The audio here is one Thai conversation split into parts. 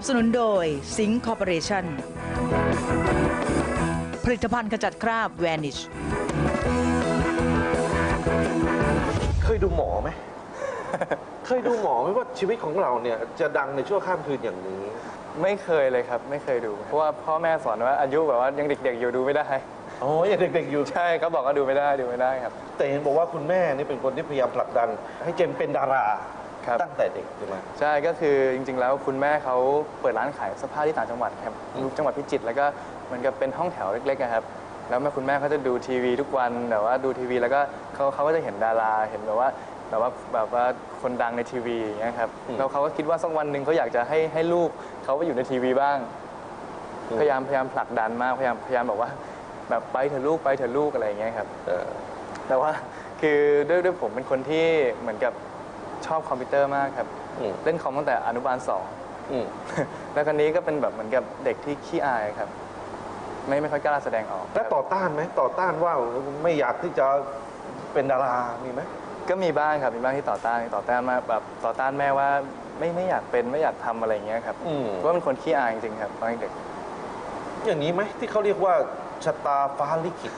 นับสนุนโดยสิงคอร์ปอเรชั่นผลิตภัณฑ์ขจัดคราบ Vanish เคยดูหมอไหม เคยดูหมอไหมว่าชีวิตของเราเนี่ย จะดังในชั่วข้ามคืนอย่างนี้ ไม่เคยเลยครับ ไม่เคยดู เพราะว่าพ่อแม่สอนว่าอายุแบบว่ายังเด็กๆอยู่ดูไม่ได้ โอ้ยงเด็กๆอยู่ ใช่เขาบอกว่าดูไม่ได้ดูไม่ได้ครับ แต่เห็นบอกว่าคุณแม่นี่เป็นคนที่พยายามผลักดัน ให้เจมส์เป็นดารา ครับ ตั้งแต่เด็กใช่ไหมใช่ก็คือจริง ๆ แล้วคุณแม่เขาเปิดร้านขายเสื้อผ้าที่ต่างจังหวัดครับจังหวัดพิจิตรแล้วก็เหมือนกับเป็นห้องแถวเล็กๆอะครับ แล้วแม่คุณแม่เขาจะดูทีวีทุกวันแบบว่าดูทีวีแล้วก็เขาเขาก็จะเห็นดาราเห็นแบบว่าแบบว่าแบบว่าคนดังในทีวีอย่างเงี้ยครับแล้วเขาก็คิดว่าสักวันหนึ่งเขาอยากจะให้ให้ลูกเขาไปอยู่ในทีวีบ้าง พยายามพยายามผลักดันมากพยายามพยายามบอกว่า แบบไปเถอะลูกไปเถอะลูกอะไรอย่างเงี้ยครับเออแต่ว่าคือด้วยด้วยผมเป็นคนที่เหมือนกับ ชอบคอมพิวเตอร์มากครับ อืมเล่นคอมตั้งแต่อนุบาลสอง อืมแล้วคนนี้ก็เป็นแบบเหมือนกับเด็กที่ขี้อายครับ ไม่ไม่ค่อยกล้าแสดงออกแล้วต่อต้านไหมต่อต้านว่าไม่อยากที่จะเป็นดารามีไหมก็มีบ้างครับมีบ้างที่ต่อต้านต่อต้านมากแบบต่อต้านแม่ว่าไม่ไม่อยากเป็นไม่อยากทำอะไรอย่างเงี้ยครับอืมเพราะว่าเป็นคนขี้อายจริงๆครับตอนเด็ก อย่างนี้ไหมที่เขาเรียกว่าชะตาฟ้าลิขิต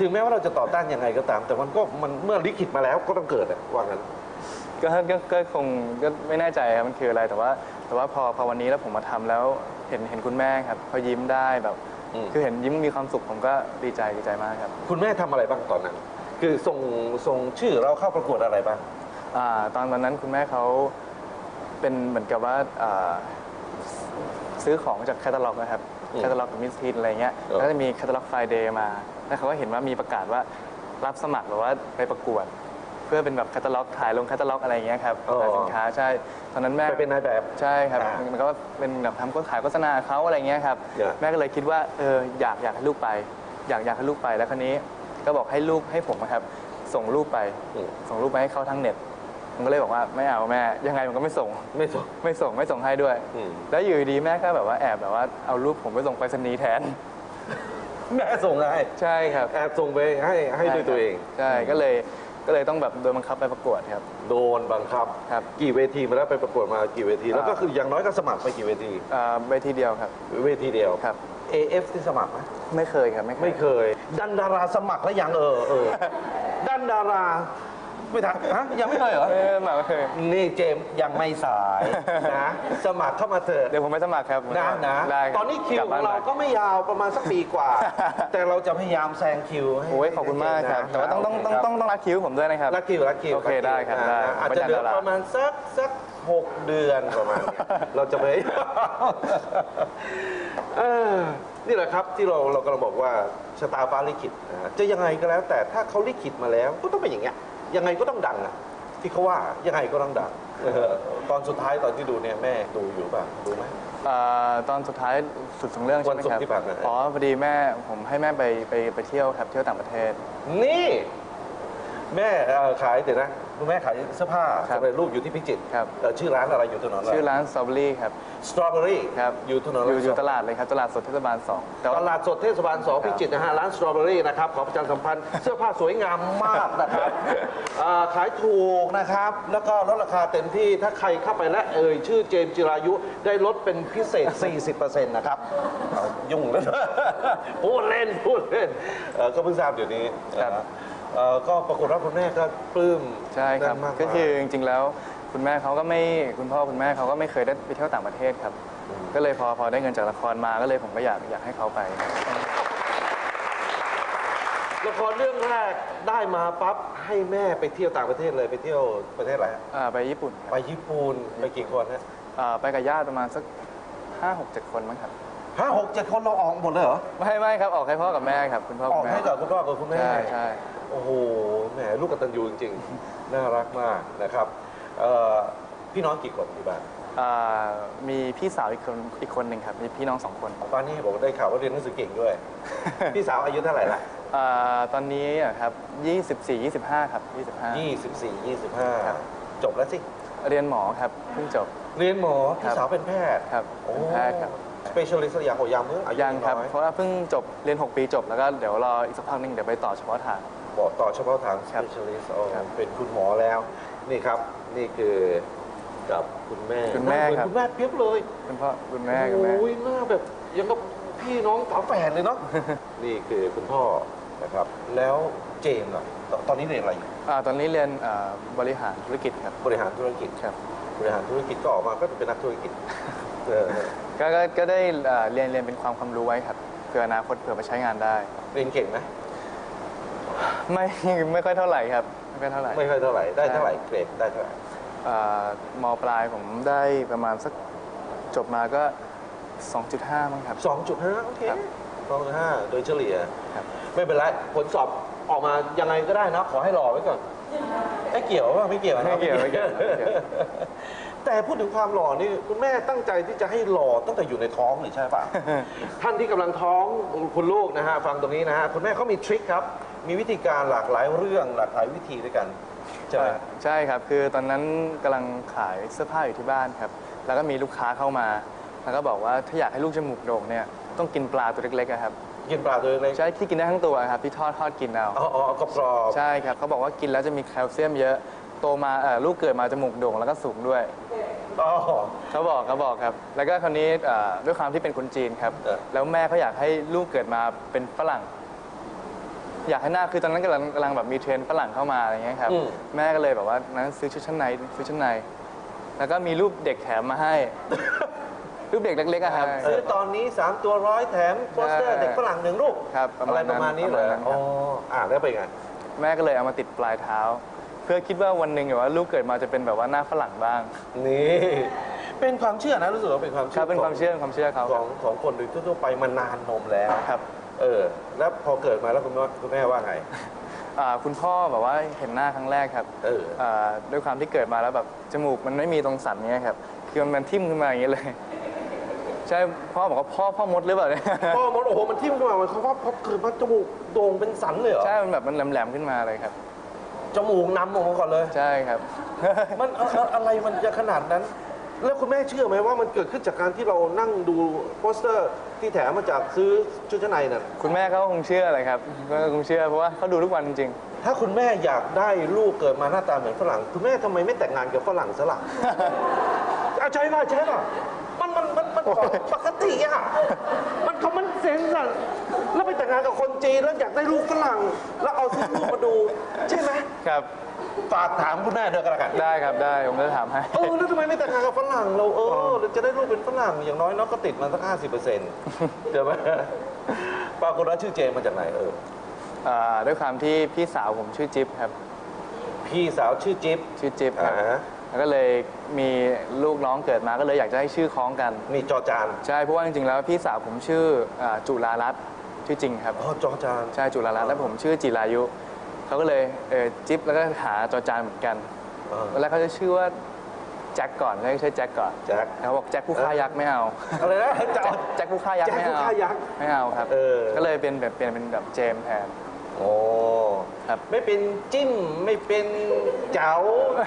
ถึงแม้ว่าเราจะต่อต้านยังไงก็ตาม แต่มันก็มันเมื่อลิขิตมาแล้วก็ต้องเกิดอะว่างั้น ก็ก็ก็คงก็ไม่แน่ใจครับมันคืออะไรแต่ว่า แต่ว่าพอพอวันนี้แล้วผมมาทำแล้วเห็นเห็นคุณแม่ครับเขายิ้มได้แบบ อืม คือเห็นยิ้มมีความสุขผมก็ดีใจดีใจมากครับคุณแม่ทำอะไรบ้างตอนนั้น คือส่งส่งชื่อเราเข้าประกวดอะไรบ้างอาตอนวันนั้นคุณแม่เขาเป็นเหมือนกับว่าอ่าซื้อของจากแคตตาล็อกนะครับอืมแคตตาล็อกกับมิสทีนอะไรเงี้ยเออ แล้วจะมีแคตตาล็อกไฟเดย์มาแล้วเขาก็เห็นว่ามีประกาศว่ารับสมัครหรือว่าไปประกวด เพื่อเป็นแบบแคตตาล็อกถ่ายลงแคตตาล็อกอะไรเงี้ยครับขายสินค้าใช่ตอนนั้นแม่ ไปเป็นนายแบบ ใช่ครับ อ่ามันก็เป็นแบบทำโฆษขายโฆษณาเขาอะไรเงี้ยครับเนี่ยแม่ก็เลยคิดว่าเอออยากอยากให้ลูกไป อยากอยากให้ลูกไปแล้วคราวนี้ ก็บอกให้ลูกให้ผมนะครับ ส่งรูปไป อืมส่งรูปไปให้เขาทางเน็ตผมก็เลยบอกว่าไม่เอาแม่ ยังไงมันก็ไม่ส่ง ไม่ส่งไม่ส่งไม่ส่งให้ด้วย อืม แล้วอยู่ดีๆแม่ก็แบบว่าแอบแบบว่าเอารูปผมไปส่งไปรษณีย์แทน แม่ส่งให้ใช่ครับ แอบส่งไปให้ให้ด้วยตัวเอง ใช่ก็เลย ก็เลยต้องแบบโดนบังคับไปประกวดครับ โดนบังคับ ครับกี่เวทีมาแล้วไปประกวดมากี่เวที แล้วก็อ่าคืออย่างน้อยก็สมัครไปกี่เวที อ่าเวทีเดียวครับ เวทีเดียว ครับ AF ที่สมัครไหมไม่เคยครับ ไม่เคย ไม่เคย ดันดาราสมัครแล้วยังเออเออดันดารา ไม่ทันฮะยังไม่เคยเหรอไม่ไม่ไม่เคย นี่เจมส์ยังไม่สายนะ สมัครเข้ามาเถอะเดี๋ยวผมไปสมัครครับนะนะได้รับตอนนี้คิวกลับขบ้องเราไปก็ไม่ยาวประมาณสักปีกว่า แต่เราจะพยายามแซงคิวให้โอ้ยขอบคุณมากครับแต่ว่าต้องต้องต้องต้องต้องรักคิ้วผมด้วยนะครับ รักคิวรักคิวโอเคได้ครับได้นะอาจจะเหลือประมาณสักสักหกเดือนประมาณเนี้ยเราจะไปเออนี่แหละครับที่เราเรากำลังบอกว่าชะตาฟ้าลิขิตนะฮะจะยังไงก็แล้ว แต่ถ้าเขาลิขิตมาแล้วก็ต้องเป็นอย่างเงี้ย ยังไงก็ต้องดังอะที่เขาว่ายังไงก็ต้องดังเออตอนสุดท้ายตอนที่ดูเนี่ยแม่ดูอยู่ป่ะดูไหม เอ่อตอนสุดท้ายสุดของเรื่องใช่ไหมวันศุกคร์รับที่ผ่านมา อ๋อพอดีแม่ผมให้แม่ไปไปไปเที่ยวครับเที่ยวต่างประเทศ นี่ แม่เอ่อขายเดี๋ยวนะ คุณแม่ขายเสื้อผ้าครับ สำเร็จรูปอยู่ที่พิจิตรครับเอ่อชื่อร้านอะไรอยู่ถนนอะไรชื่อร้านสตรอเบอรี่ครับ สตรอเบอรี่ครับอยู่ถนนอยู่อยู่อะไรตลาดเลยครับตลาดสดเทศบาลสองแต่ว่า ตลาดสดเทศบาลสองพิจิตรนะฮะร้านสตรอเบอรี่นะครับขอประชาสัมพันธ์ เสื้อผ้าสวยงามมากนะครับเอ่อขายถูกนะครับ แล้วก็ลดราคาเต็มที่ถ้าใครเข้าไปและเอ่ยชื่อเจมส์จิรายุได้ลดเป็นพิเศษ 40%นะครับเอายุ่งแล้ว พูดเล่นพูดเล่นเอ่อก็เพิ่งทราบเดี๋ยวนี้ครับ เอ่อก็ปรากฏว่าคุณแม่ก็ปลื้มใช่ครับ นั่นมากก็คือจริงๆแล้วคุณแม่เขาก็ไม่คุณพ่อคุณแม่เขาก็ไม่เคยได้ไปเที่ยวต่างประเทศครับก็เลยพอพอได้เงินจากละครมาก็เลยผมก็อยากอยากให้เขาไป ละครเรื่องแรกได้มาปั๊บให้แม่ไปเที่ยวต่างประเทศเลยไปเที่ยวประเทศอะไรฮะอ่าไปญี่ปุ่นครับไปญี่ปุ่นไปกี่คนฮะอ่าไปกับญาติประมาณสักห้าหกเจ็ดคนมั้งครับ ห้าหกเจ็ดคนเราออกหมดเลยเหรอไม่ไม่ครับออกให้พ่อกับแม่ครับ คุณพ่ออคุอกณแม่ให้กับคุณพ่อกับคุณแม่ใช่ใช่ โอ้โหแหมลูกกตัญญูจริงๆ น่ารักมากนะครับเอ่อพี่น้องกี่คนที่บ้านอ่ามีพี่สาวอีกคนอีกคนหนึ่งครับมีพี่น้องสองคนป้านนี่บอกว่าได้ข่าวว่าเรียนหนังสือเก่งด้วย พี่สาวอายุเท่าไหร่ละ อ่าตอนนี้อะครับ24 25 ครับ25 24 25 จบแล้วสิเรียนหมอครับเพิ่งจบ เรียนหมอคพี่รับสาวเป็นแพทย์ครับโอ้เป็นแพทย์ครับ specialist อย่างของยามเมื่ออายุยังครับ น้อยเพราะว่าเพิ่งจบเรียน 6 ปีจบแล้วก็เดี๋ยวรออีกสักพักหนึงเดี๋ยวไปต่อเฉพาะทาง บอกต่อเฉพาะทาง ครับ specialist โอ้ครับเป็นคุณหมอแล้ว นี่ครับนี่คือกับคุณแม่คุณแม่หน้าเหอนครับ คุณแม่เปียบเลยคุณพ่อคุณแม่คุณแม่ โอ้ยหน้าแบบยังกับพี่น้องฝาแฝดเลยเนาะ นี่คือคุณพ่อนะครับ แล้วเจมส์อะตตอนนี้เรียนอะไรอยู่อ่าตอนนี้เรียนอ่าบริหารธุรกิจครับบริหารธุรกิจ ครับบริหารธุรกิจก็ออกมาก็จะเป็นนักธุรกิจเออก็ก็ก็ได้อ่าเรียนเรียนเป็นความความรู้ไว้ครับเพื่ออนาคตเผื่อไปใช้งานได้ เรียนเก่งไหม ไม่ ไม่ค่อยเท่าไหร่ครับไม่ค่อยเท่าไหร่ไม่ค่อยเท่าไหร่ได้เท่าไหร่เกรดได้เท่าไหร่อ่ามปลายผมได้ประมาณสักจบมาก็ 2.5 มั้งครับสองจุดห้าโอเคครับสองจุดห้าโดยเฉลี่ย ครับ ไม่เป็นไรผลสอบออกมายังไงก็ได้นะ ขอให้รอไว้ก่อนไม่เกี่ยวว่าไม่เกี่ยวนะไม่เกี่ยวไม่เกี่ยวไม่เกี่ยว แต่พูดถึงความหล่อนี่คุณแม่ตั้งใจที่จะให้หล่อตั้งแต่อยู่ในท้องนี่ใช่ป่ะท่านที่กำลังท้องคุณลูกนะฮะฟังตรงนี้นะฮะคุณแม่เขามีทริคครับ มีวิธีการหลากหลายเรื่องหลากหลายวิธีด้วยกันใช่ไหมเอ่อใช่ครับ คือตอนนั้นกำลังขายเสื้อผ้าอยู่ที่บ้านครับ แล้วก็มีลูกค้าเข้ามา แล้วก็บอกว่าถ้าอยากให้ลูกจมูกโด่งเนี่ยต้องกินปลาตัวเล็กๆอะครับ กินปลาตัวเล็กใช่ที่กินได้ทั้งตัวครับที่ทอดทอดกินเอา อ๋ออ๋อกรอบใช่ครับเขาบอกว่ากินแล้วจะมีแคลเซียมเยอะ โตมาเอ่อลูกเกิดมาจมูกโด่งแล้วก็สูงด้วยๆอ๋อ เขาบอกเขาบอกครับ แล้วก็คราวนี้เอ่อด้วยความที่เป็นคนจีนครับ เออ แล้วแม่เขาอยากให้ลูกเกิดมาเป็นฝรั่ง อยากให้หน้าคือตอนนั้นกำลังกำลังแบบมีเทรนด์ฝรั่งเข้ามาอะไรเงี้ยครับอืมแม่ก็เลยแบบว่านั้นซื้อชุดชั้นในซื้อชั้นใน แล้วก็มีรูปเด็กแถมมาให้ รูปเด็กเล็กๆอะครับ ซื้อตอนนี้ 3 ตัวร้อยแถมโปสเตอร์ใช่เด็กฝรั่งหนึ่งลูกครับประอะมาไรณปนั้นระมาณนี้เลยประมาณนั้นครับ อ๋ออ่าแล้วเป็นไง แม่ก็เลยเอามาติดปลายเท้า เพื่อคิดว่าวันหนึ่งแบบว่าลูกเกิดมาจะเป็นแบบว่าหน้าฝรั่งบ้างนี่เป็นความเชื่อนะรู้สึกว่าเป็นความคเชื่รัอบเป็นความเชื่อความเชื่อเขาของของคนโดยทั่วๆไปมานานนมแล้วครับ เออ แล้วพอเกิดมาแล้วคุณแม่คุณแม่ว่าไง อ่าคุณพ่อแบบว่าเห็นหน้าครั้งแรกครับเออ อ่าด้วยความที่เกิดมาแล้วแบบจมูกมันไม่มีตรงสันเนี้ยครับคือมันทิ่มขึ้นมาอย่างนี้เลย ใช่พ่อบอกว่าพ่อพ่อมดหรือเปล่าเนี่ย พ่อมันโอ้โหมันทิ่มขึ้นมามันเขาว่าพอเกิดมาจมูกโด่งเป็นสันเลยเหรอ ใช่ มันแบบมันแหลมๆขึ้นมาเลยครับ จมูกนำออกมาก่อนเลย ใช่ครับ มันอะอะอะไรมันจะขนาดนั้น แล้วคุณแม่เชื่อไหมว่ามันเกิดขึ้นจากการที่เรานั่งดูโปสเตอร์ที่แถมมาจากซื้อชุดชั้นในนั่นคุณแม่เขาคงเชื่อเลยครับก็คงเชื่อเพราะว่าเขาดูทุกวันจริงถ้าคุณแม่อยากได้ลูกเกิดมาหน้าตาเหมือนฝรั่ง คุณแม่ทำไมไม่แต่งงานกับฝรั่งซะล่ะ เอาใช่ป่ะใช่ป่ะ มันมันมันมันของปกติอะ มันเขามันเซนส์อะแล้วไปแต่งงานกับคนจีนแล้วอยากได้ลูกฝรั่ง แล้วเอาซื้อลูกมาดู ใช่ไหมๆครับ ฝากถามคุณแม่ด้วยกันละกัน ได้ครับได้ผมจะถามให้ เออแล้วทำไมไม่แต่งงานกับฝรั่งเราเออเราจะได้ลูกเป็นฝรั่งอย่างน้อยเนาะก็ติดมันสักห้าสิบเปอร์เซ็นต์เดี๋ยวไหมปรากฏว่าชื่อเจมส์มาจากไหนเอออ่าด้วยความที่พี่สาวผมชื่อจิ๊บครับ พี่สาวชื่อจิ๊บชื่อจิ๊บคอ่ารับฮะ แล้วก็เลยมีลูกน้องเกิดมาก็เลยอยากจะให้ชื่อคล้องกัน นี่จอจานใช่เพราะว่าจริงๆแล้วพี่สาวผมชื่ออ่าจุฬารัตน์ชื่อจริงครับอ๋อจอจานใช่จุฬารัตน์แล้วผมชื่อจิรายุเขาก็เลยเออจิ๊บแล้วก็หาจอจานเหมือนกันเออตอนแรกเขาจะชื่อว่าแจ็คก่อนเขาจะชื่อแจ็คก่อนแจ็คเขาบอกแจ็คผู้ฆ่ายักษ์ไม่เอาอะไรนะจะแจ็คเอาแจ็คผู้ฆ่ายักษ์แจ็คไม่ผู้เอาฆ่ายักษ์ไม่เอาครับเออ ก็เลยเป็นแบบเปลี่ยนเป็นแบบเจมส์แทน โอ้ครับไม่เป็นจิ้มไม่เป็นเจ๋า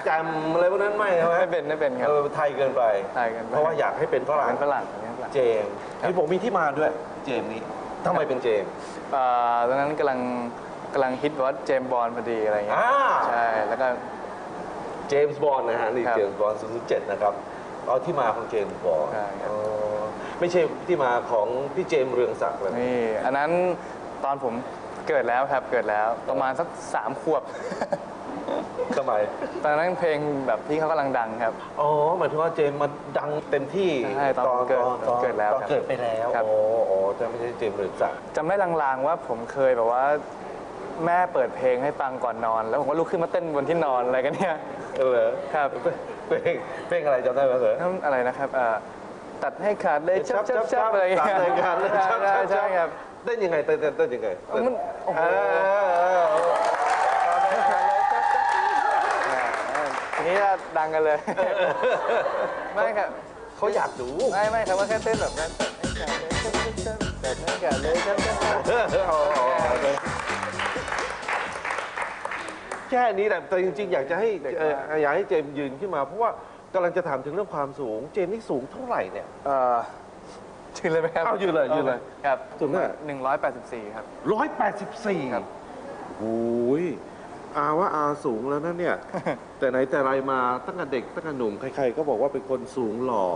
แจำอะไรพวกนั้นไม่ใช่ไหมไม่เป็นไม่เป็นครับ เออไทยเกินไปไทยเกินไป เพราะว่าอยากให้เป็นฝรั่งเป็นฝรั่งเป็นฝรั่งเจมส์นี่ผมมีที่มาด้วยเจมส์นี้ทำไมเป็นเจมส์เอ่อตอนนั้นกำลังกำลังฮิตว่าเจมส์บอลพอดีอะไรเงี้ยอ่าใช่แล้วก็ เจมส์บอลนะฮะนี่ครับเจมส์บอล007 นะครับเอาที่มาของเจมส์บอลใช่ครับอ๋อไม่ใช่ที่มาของพี่เจมส์เรืองศักดิ์เลย นี่อันนั้นตอนผม เกิดแล้วครับเกิดแล้วประมาณสักสามขวบทำไมตอนนั้นเพลงแบบที่เขากำลังดังครับ อ๋อหมายถึงว่าเจมส์มาดังเต็มที่ใช่ตอนผมเกิดตอนเกิดแล้วตอนครับเกิดไปแล้วครับอ๋ออ๋อแต่ไม่ใช่เจมส์เรืองศักดิ์จำได้ลางๆว่าผมเคยแบบว่า แม่เปิดเพลงให้ฟังก่อนนอน แล้วผมก็ลุกขึ้นมาเต้นบนที่นอนอะไรกันเนี่ยเออครับเพลงเพลงอะไรจำได้ไหมเหรอ นั่นอะไรนะครับเอ่อตัดให้ขาดเลยชับชับชับอะไรอย่างตัดเงี้ยรายการเลยชับ ใช่ชับใช่ครับ เต้นยังไงเต้นเต้นเต้นยังไงมันโอ้โห เออเออเออทีนี้ดังกันเลย ไม่ครับเขาอยากดู ไม่ไม่ครับว่าแค่เต้นแบบนั้นตัดให้ขาดเลยชับชับชับตัดให้ขาดเลยชับชับชับเออเอาเอาเอาแค่นี้แหละแต่จริง ๆ อยากจะให้เอ่ออยากให้เจมส์ยืนขึ้นมา เพราะว่ากำลังจะถามถึงเรื่องความสูง เจมส์นี่สูงเท่าไหร่เนี่ย เอ่อ ยืนเลยไหมครับเอายืนเลยยืนเลยครับสูงเท่าไหร่หนึ่งร้อยแปดสิบสี่ครับ ร้อยแปดสิบสี่ครับ โอ้ยอาว่าอาสูงแล้วนะเนี่ย แต่ไหนแต่ไรมาตั้งแต่เด็กตั้งแต่หนุ่มใครๆก็บอกว่าเป็นคนสูงหล่อ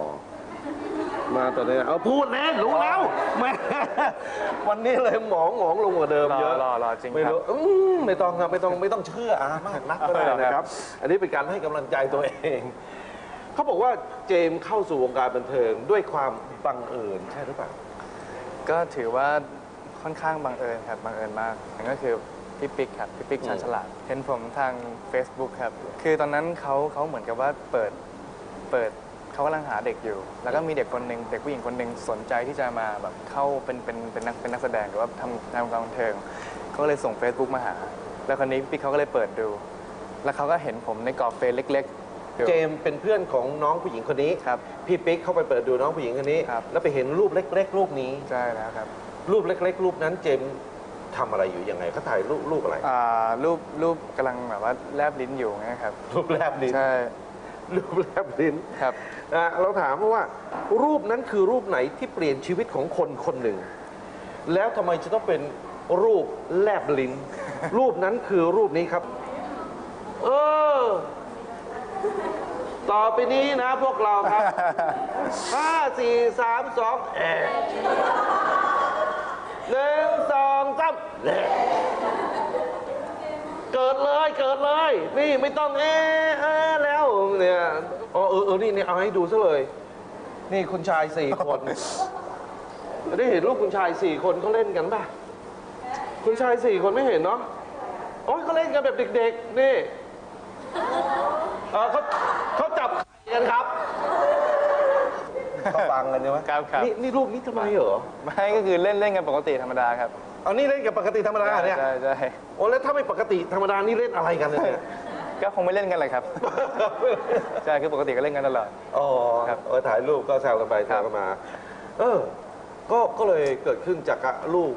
มาแต่เนี่ยเอาพูดเล่นรู้แล้วแหม่วันนี้เลยหมองหมองลงกว่าเดิมรอเยอะรอรอจริงไม่ครับรู้อืมไม่ต้องครับไม่ต้องไม่ต้องเชื่ออามากนักก็ได้เอาเหรอนะคครัรับบอันนี้เป็นการให้กำลังใจตัวเอง เขาบอกว่าเจมส์เข้าสู่วงการบันเทิงด้วยความบังเอิญใช่หรือเปล่า ก็ถือว่าค่อนข้างบังเอิญครับบังเอิญมากนั่นก็คือพี่ปิ๊กครับพี่ปิ๊กอืมชาญฉลาด เห็นผมทาง Facebook ครับ คือตอนนั้นเขาเขาเหมือนกับว่าเปิดเปิดเขากำลังหาเด็กอยู่ แล้วก็มีเด็กคนหนึ่งเด็กผู้หญิงคนหนึ่งสนใจที่จะมาแบบเข้าเป็นเป็นเป็นนักเป็นนักแสดงหรือว่าทำทำการบันเทิงเขาก็เลยส่ง Facebook มาหา แล้วคนนี้พี่ปิ๊กเขาก็เลยเปิดดู แล้วเขาก็เห็นผมในกรอบเฟซเล็กๆอยู่ เจมส์เป็นเพื่อนของน้องผู้หญิงคนนี้ครับพี่ปิ๊กเข้าไปเปิดดูน้องผู้หญิงคนนี้ ครับ แล้วไปเห็นรูปเล็ก ๆ รูปนี้ ใช่แล้วครับรูปเล็ก ๆ รูปนั้นเจมส์ทำอะไรอยู่ยังไงเขาถ่ายรูปรูปอะไรอ่ารูปรูปกำลังแบบว่าแลบลิ้นอยู่ไงครับ รูปแลบลิ้นใช่รูปแลบลิ้นครับ อะเราถามว่ารูปนั้นคือรูปไหนที่เปลี่ยนชีวิตของคนคนหนึ่ง แล้วทำไมจะต้องเป็นรูปแลบลิ้น รูปนั้นคือรูปนี้ครับ เออ ต่อไปนี้นะพวกเราครับ ห้าสี่สามสองแอะหนึ่งสองสามแอะเกิดเลยเกิดเลย นี่ไม่ต้องเอะเอะแล้วเนี่ยอ๋อเออเออนี่เนี่ยเอาให้ดูซะเลย นี่คุณชายสี่คน ได้เห็นรูปคุณชายสี่คนเขาเล่นกันป่ะ คุณชายสี่คนไม่เห็นเนาะโอ้ยเขาเล่นกันแบบเด็กๆนี่ เออเขาเขาจับไข่กันครับเขาฟังกันใช่ไหมครับครับนี่นี่รูปนี้ทำไมเหรอไม่ก็คือเล่นเล่นกันปกติธรรมดาครับเอานี่เล่นกับปกติธรรมดาเนี่ยใช่ใช่โอ้แล้วถ้าไม่ปกติธรรมดานี่เล่นอะไรกันเนี่ยก็คงไม่เล่นกันเลยครับใช่คือปกติก็เล่นกันตลอดอ๋อครับเออถ่ายรูปก็แซวกันไปแซวกันมา เออ ก็ก็เลยเกิดขึ้นจากรูป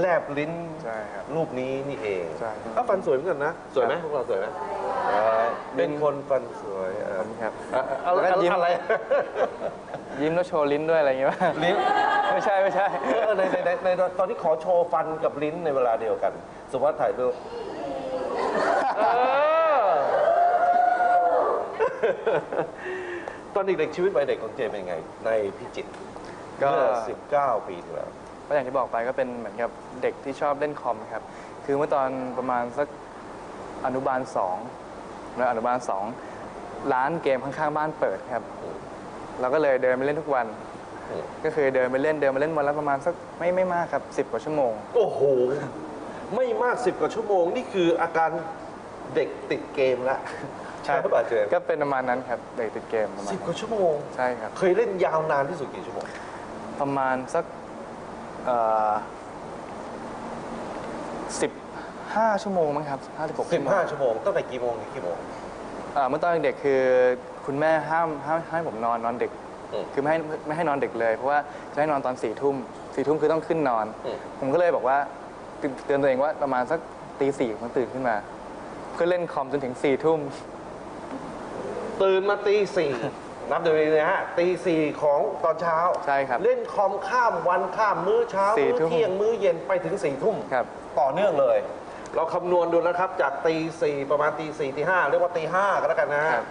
แลบลิ้นใช่ครับรูปนี้นี่เองใช่ก็ฟันสวยเหมือนกันนะ สวยไหมครับพวกเราสวยไหม เป็นคนฟันสวยเออขอบคุณครับอะอะแล้วก็ยิ้ม อะไร ยิ้มแล้วโชว์ลิ้นด้วยอะไรอย่างเงี้ยป่ะลิ้น ไม่ใช่ไม่ใช่ เออในในในในตอนที่ขอโชว์ฟันกับลิ้นในเวลาเดียวกัน สมมติว่าถ่ายรูปเออตอนเด็กๆชีวิตวัยเด็กของเจมเป็นไง ในพิจิตรก็ เมื่อ19 ปีที่แล้ว ก็อย่างที่บอกไปก็เป็นเหมือนกับเด็กที่ชอบเล่นคอมครับ คือเมื่อตอนประมาณสักอนุบาลสอง แล้วอนุบาลสองร้านเกมข้างๆบ้านเปิดครับ เราก็เลยเดินไปเล่นทุกวันอืมก็คือเดินไปเล่นเดินไปเล่นวันละประมาณสักไม่ไม่มากครับสิบกว่าชั่วโมง โอ้โห ไม่มากสิบกว่าชั่วโมง นี่คืออาการเด็กติดเกมแล้วใช่ป่ะเจมก็เป็นประมาณนั้นครับเด็กติดเกมประมาณสิบนั้นกว่าชั่วโมงใช่ครับเคยเล่นยาวนานที่สุดกี่ชั่วโมง ประมาณสักสิบ ห้าชั่วโมงมั้งครับห้าสิบหกสิบห้าชั่วโมงตั้งแต่กี่โมงถึงกี่โมง อ่าเมื่อตอนเด็กๆคือคุณแม่ห้ามห้ามให้ผมนอนนอนดึก อืมคือไม่ให้ไม่ให้นอนดึกเลย เพราะว่าจะให้นอนตอนสี่ทุ่มสี่ทุ่มคือต้องขึ้นนอน อืม ผมก็เลยบอกว่าเตือนเตือนตัวเองว่าประมาณสักตีสี่ผมตื่นขึ้นมาเพื่อเล่นคอมจนถึงสี่ทุ่ม ตื่นมาตีสี่ นับดูดีนะฮะตีสี่ของตอนเช้าใช่ครับเล่นคอมข้ามวันข้ามมื้อเช้า สี่มื้อทุ่ม เที่ยงมื้อเย็นไปถึงสี่ทุ่มครับ ต่อเนื่องเลย เราคำนวณดูนะครับ จากตีสี่ประมาณตีสี่ตีห้าเรียกว่าตีห้าก็แล้วกันนะฮะครับ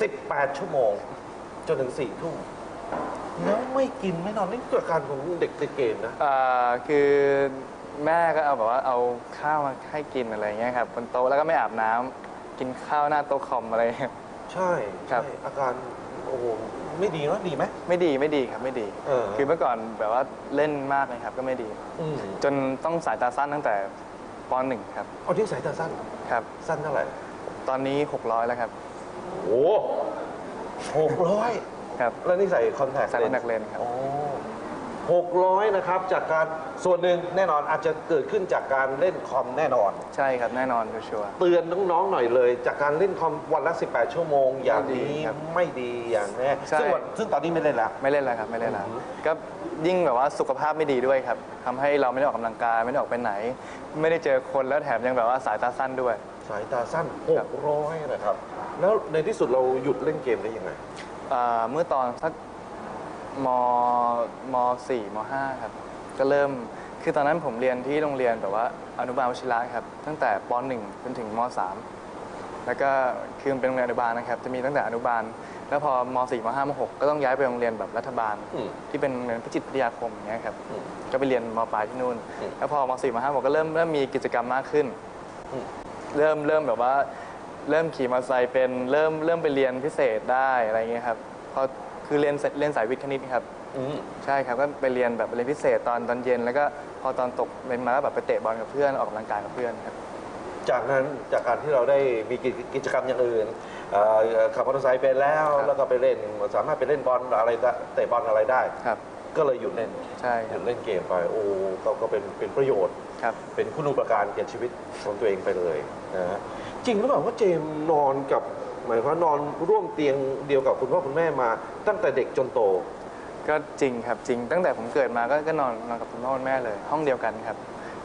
สิบแปดชั่วโมง จนถึงสี่ทุ่มแล้วไม่กินไม่นอนนี่คืออาการของเด็กติดเกมนะอ่าคือแม่ก็เอาแบบว่าเอาข้าวมาให้กินอะไรอย่างเงี้ยครับบนโต๊ะแล้วก็ไม่อาบน้ำกินข้าวหน้าโต๊ะคอมอะไรอย่างเงี้ย ใช่ครับ ใช่อาการโอ้โหไม่ดีเนอะดีไหม ไม่ดีไม่ดีครับไม่ดี เออ คือเมื่อก่อนแบบว่าเล่นมากเลยครับก็ไม่ดี อืมจนต้องสายตาสั้นตั้งแต่ป หนึ่งครับ เอาที่สายตาสั้นครับ สั้นเท่าไหร่ ตอนนี้ 600 แล้วครับ โอ้หกร้อยครับ แล้วนี่ใส่คอนแทคใส่ contact lens ครับโอ้หกร้อ ยนะครับ จากการส่วนหนึ่งแน่นอนอาจจะเกิดขึ้นจากการเล่นคอมแน่นอน ใช่ครับแน่นอนชัวร์ เตือนน้องๆหน่อยเลย จากการเล่นคอมวันละ 18 ชั่วโมง อย่างนี้ไม่ดีครับไม่ดีอย่างแน่ใช่ ซึ่งวันซึ่งตอนนี้ไม่เล่นแล้วๆไม่เล่นแล้วครับไม่เล่นแล้วอืมก็ยิ่งแบบว่าสุขภาพไม่ดีด้วยครับทำให้เราไม่ได้ออกกำลังกายไม่ได้ออกไปไหน ไม่ได้เจอคนแล้วแถมยังแบบว่าสายตาสั้นด้วย สายตาสั้น ครับ 600 นะครับ แล้วในที่สุดเราหยุดเล่นเกมได้ยังไง อ่าเมื่อตอนสัก มมสี่มห้าครับ ก็เริ่มคือตอนนั้นผมเรียนที่โรงเรียนแบบว่าอนุบาลวชิระครับตั้งแต่ป .1 จนถึงม .3 แล้วก็คือมันเป็นโรงเรียนอนุบาลนะครับ จะมีตั้งแต่อนุบาล แล้วพอม .4 ม .5 ม .6 ก็ต้องย้ายไปโรงเรียนแบบรัฐบาล อืม ที่เป็นโรงเรียนพิจิตรพิทยาคมอย่างเงี้ยครับ อืม ก็ไปเรียนมปลายที่นู่น อืมแล้วพอม .4 ม .5 ผมก็เริ่มเริ่มมีกิจกรรมมากขึ้น อืม เริ่มเริ่มแบบว่า เริ่มขี่มอเตอร์ไซค์เป็น เริ่มเริ่มไปเรียนพิเศษได้อะไรเงี้ยครับ พอ คือเรียนเรียนสายวิทย์คณิตครับ อืมใช่ครับก็ไปเรียนแบบเรียนพิเศษตอนตอนเย็น แล้วก็พอตอนตกเรียนมาก็แบบไปเตะบอลกับเพื่อนออกกำลังกายกับเพื่อนครับ จากนั้นจากการที่เราได้มีกิจกิจกรรมอย่างอื่นเอ่อขับมอเตอร์ไซค์เป็นแล้ว ครับ แล้วก็ไปเล่นสามารถไปเล่นบอลอะไรได้เตะบอลอะไรได้ ครับ ก็เลยหยุดเล่นใช่หคยุรับดเล่นเกมไปโอ้ก็ก็เป็นเป็นประโยชน์ ครับ เป็นคุณูปการแก่ชีวิตของตัวเองไปเลยนะฮะจริงหรือเปล่าว่าเจมส์นอนกับ หมายความว่านอนร่วมเตียงเดียวกับคุณพ่อคุณแม่มา ตั้งแต่เด็กจนโต ก็จริงครับจริง ตั้งแต่ผมเกิดมาก็ก็นอนนอนกับคุณพ่อคุณแม่เลย ห้องเดียวกันครับ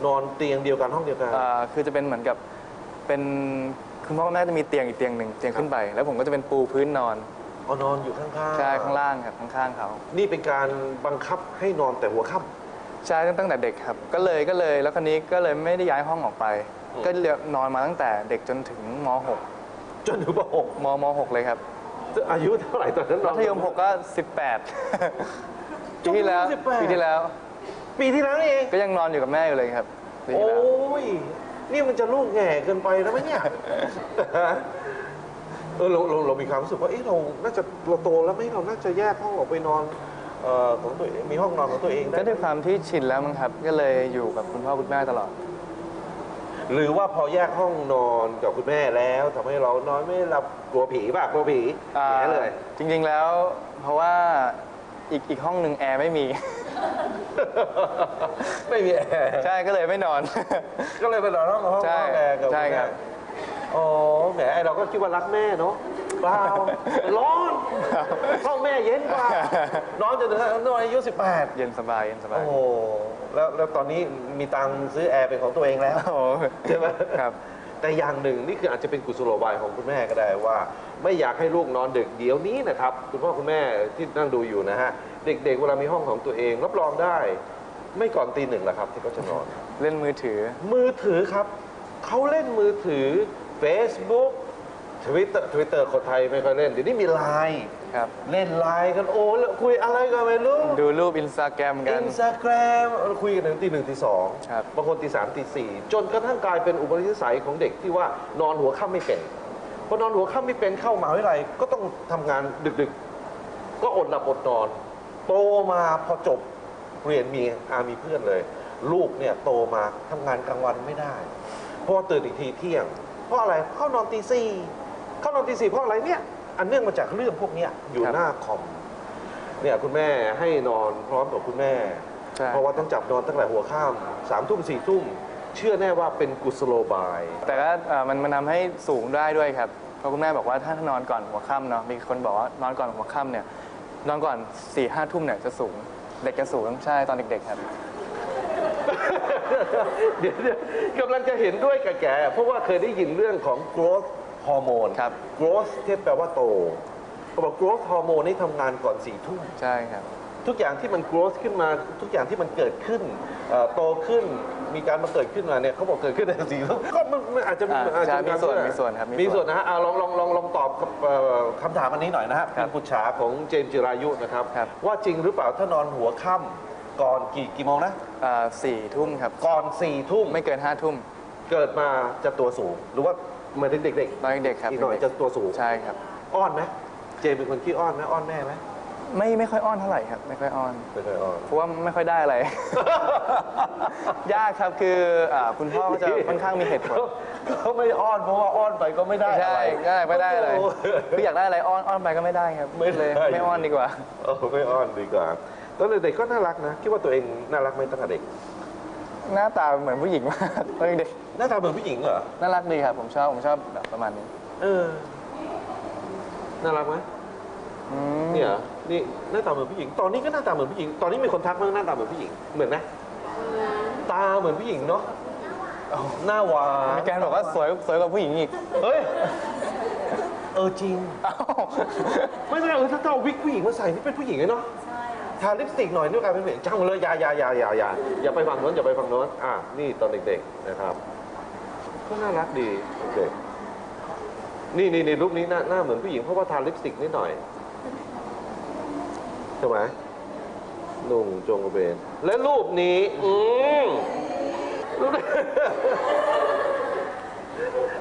นอนเตียงเดียวกันห้องเดียวกันอ่าคือจะเป็นเหมือนกับเป็นคุณพ่อคุณแม่จะมีเตียงอีกเตียงหนึ่งเตียงขึ้นไป แล้วผมก็จะเป็นปูพื้นนอนเอานอนอยู่ข้างๆใช่ข้างล่างครับข้างๆเขา นี่เป็นการบังคับให้นอนแต่หัวค่ใช่ตั้งแต่เด็กครับ ก็เลยก็เลยแล้วคราวนี้ก็เลยไม่ได้ย้ายห้องออกไป อืม ก็เรียนนอนมาตั้งแต่เด็กจนถึงม .6 ำ จนถึงป มม .6 เลยครับ .6 อายุเท่าไหร่ตอนนั้นนอมันธยม6ก็18ปีที่แล้ว18 ปีที่แล้ว ปีที่แล้วนี่เอง ก็ยังนอนอยู่กับแม่อยู่เลยครับปีโอ้ที่แล้วย นี่มันจะลูกแง่เกินไปแล้วไหมเนี่ย เออเราเราเรามีความรู้สึกว่าเอ๊ะเราน่าจะเราโตแล้วไหมเราน่าจะแยกห้องออกไปนอนเอ่อของตัวเองมีห้องนอนของตัวเองได้ก็ด้วยความที่ชินแล้วมั้งครับ ก็เลยอยู่กับคุณพ่อคุณแม่ตลอด หรือว่าพอแยกห้องนอนกับคุณแม่แล้วทำให้เรานอนไม่หลับกลัวผีป่ะกลัวผีอ่าแย่เลย จริงๆแล้วเพราะว่าอีกอีกห้องหนึ่งแอร์ไม่มี ไม่มีแอร์ใช่ก็เลยไม่นอน ก็เลยไปนอนห้องห้องใช่ห้องแอร์กับใช่ณแม่ครับ อ๋อแหมไอ้เราก็คิดว่ารักแม่เนาะ เปล่าร้อนห้องแม่เย็นกว่านอนจนถึงนอนอายุ 18 เย็นสบายเย็นสบาย โอ้โหแล้วแล้วตอนนี้มีตังค์ซื้อแอร์เป็นของตัวเองแล้วโอ้โหใช่ไหมครับ แต่อย่างหนึ่งนี่คืออาจจะเป็นกุศโลบายของคุณแม่ก็ได้ว่า ไม่อยากให้ลูกนอนดึกเดี๋ยวนี้นะครับ คุณพ่อคุณแม่ที่นั่งดูอยู่นะฮะ เด็กๆเวลามีห้องของตัวเอง รับรองได้ ไม่ก่อนตีหนึ่งแหละครับ ที่เขาจะนอน เล่นมือถือ มือถือครับเขาเล่นมือถือ Facebook Twitter Twitter คนไทยไม่ค่อยเล่นเดี๋ยวนี้มีไลน์ครับ เล่นไลน์กันโอ้แล้วคุยอะไรกันไม่รู้ดูรูปอินสตาแกรมกัน อินสตาแกรมคุยกันถึงตีหนึ่งตีสองครับ บางคนตีสามตีสี่จนกระทั่งกลายเป็นอุปนิสัยของเด็กที่ว่านอนหัวค่ำไม่เป็นพอนอนหัวค่ำไม่เป็นเข้ามหาวิทยาลัยก็ต้องทำงานดึกๆ ก็อดหลับอดนอน โตมาพอจบเรียนมีอามีเพื่อนเลย ลูกเนี่ยโตมาทำงานกลางวันไม่ได้ เพราะว่าตื่นอีกทีเที่ยง เพราะอะไรเข้านอนตีสี่ เข้านอนตีสี่เพราะอะไรเนี่ย อันเนื่องมาจากเรื่องพวกเนี้ยอยู่ครับหน้าคอมเนี่ยคุณแม่ให้นอนพร้อมกับคุณแม่ ใช่ เพราะว่าต้องจับนอนตั้งแต่หัวค่ำสามทุ่มสี่ทุ่มเชื่อแน่ว่าเป็นกุศโลบาย แต่ก็เอ่อมันมันทำให้สูงได้ด้วยครับเพราะคุณแม่บอกว่าถ้านอนก่อนหัวค่ำเนาะมีคนบอกว่านอนก่อนหัวค่ำเนี่ยนอนก่อน4ี่ห้าทุ่มเนี่ยจะสูง เด็กจะสูงใช่ตอนเด็กๆครับ เดี๋ยวเดี๋ยวกำลังจะเห็นด้วยกับแก เพราะว่าเคยได้ยินเรื่องของ growth hormone ครับ growth ที่แปลว่าโตเขาบอก growth hormone นี่ทำงานก่อนสี่ทุ่ม ใช่ครับ ทุกอย่างที่มัน growth ขึ้นมา ทุกอย่างที่มันเกิดขึ้นเอ่อโตขึ้น มีการมาเกิดขึ้นมาเนี่ยเขาบอกเกิดขึ้นในสี่ทุ่มก็มันมันอาจจะมีอ่าอาจจะใช่มีส่วนมีส่วนครับมีส่วนมีส่วนนะฮะอ่าลองลองลองลองตอบเอ่อคำถามอันนี้หน่อยนะฮะครัเป็บนปุจฉาของเจมส์จิรายุนะครับ ครับ ว่าจริงหรือเปล่าถ้านอนหัวค่ำก่อนกี่กี่โมงนะ อ่าสี่ทุ่มครับ ก่อนสี่ทุ่ม ไม่เกินห้าทุ่ม เกิดมาจะตัวสูง หรือว่า เหมือนเด็กตอนเด็กๆครับอีกหน่อยเด็กๆจะตัวสูง ใช่ครับ อ้อนไหมเจมส์เป็นคนขี้อ้อนไหมอ้อนแม่ไหมไม่ไม่ค่อยอ้อนเท่าไหร่ครับ ไม่ค่อยอ้อน ไม่เคยอ้อน เพราะว่าไม่ค่อยได้อะไร ยากครับคืออ่าคุณพ่อก็จะค่อนข้างมีเหตุผล เขาไม่อ้อนเพราะว่าอ้อนไปก็ไม่ได้ใช่อะไร ใช่ไม่ได้อะไรโอ้โหคืออยากได้อะไรอ้อนอ้อนไปก็ไม่ได้ครับไม่ได้ เลยไม่อ้อนดีกว่าเออไม่อ้อนดีกว่าตอนเด็กๆก็น่ารักนะ คิดว่าตัวเองน่ารักไหมตั้งแต่เด็ก หน้าตาเหมือนผู้หญิงมากตอนเด็กหน้าตาเหมือนผู้หญิงเหรอน่ารักดีครับ ผมชอบผมชอบแบบประมาณนี้เออ น่ารักไหมอืมเนี่ยเหรอนี่หน้าตาเหมือนผู้หญิง ตอนนี้ก็หน้าตาเหมือนผู้หญิง ตอนนี้มีคนทักว่าหน้าตาเหมือนผู้หญิง เหมือนไหมตาเหมือนผู้หญิงเนาะหน้าหวานมีการบอกว่าสวยสวยกว่าผู้หญิงอีกเฮ้ย เออจริงอ้าวไม่ไม่เออถ้าเอาวิกผู้หญิงมาใส่นี่เป็นผู้หญิงเลยเนาะ ทาลิปสติกหน่อยนี่กลายเป็นผู้หญิงช่างมันเลยอยาอยาอยาอยาอยาอย่าไปฝั่งโน้นอย่าไปฝั่งโน้นอะนี่ตอนเด็กๆนะครับก็น่ารักดีเด็กนี่นี่นี่รูปนี้หน้าหน้าเหมือนผู้หญิงเพราะว่าทาลิปสติกนิดหน่อยใช่ไหมนุ่งจงกระเบนและรูปนี้ อืมรูป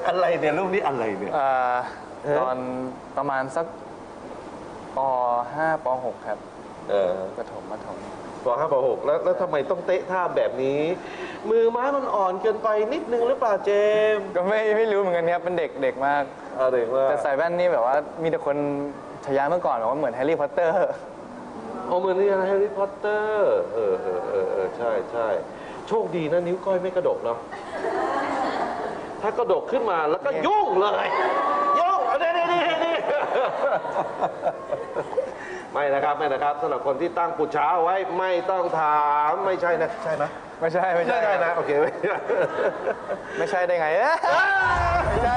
อะไรเนี่ยรูปนี้อะไรเนี่ย อ่อเอ๊ะตอนประมาณสักป .5 ป .6 ครับ เออประถมมัธยมปห้าปหกแล้วแล้วทำไมต้องเตะท่าแบบนี้ มือไม้มันอ่อนเกินไปนิดนึงหรือเปล่าเจมส์ก็ไม่ไม่รู้เหมือนกันครับเป็นเด็กเด็กมากอะไรว่าแต่ใส่แว่นนี่แบบว่ามีแต่คนฉายาเมื่อก่อนบอกว่าเหมือนแฮร์รี่พอตเตอร์ เอาเหมือนนี่นะแฮร์รี่พอตเตอร์เออเออเออเออใช่ใช่โชคดีนะนิ้วก้อยไม่กระดกเนาะถ้ากระดกขึ้นมาแล้วก็ยุ่งเลยยุ่งเอานี่นี่นี่นี่ ไม่นะครับไม่นะครับสำหรับคนที่ตั้งปุจฉาเอาไว้ไม่ต้องถามไม่ใช่นะใช่ไหมไม่ใช่ไม่ไม่ใช่ใช่นะโอเคไม่ใช่ ไม่ใช่ได้ไงเอ๊ะไม่ใช่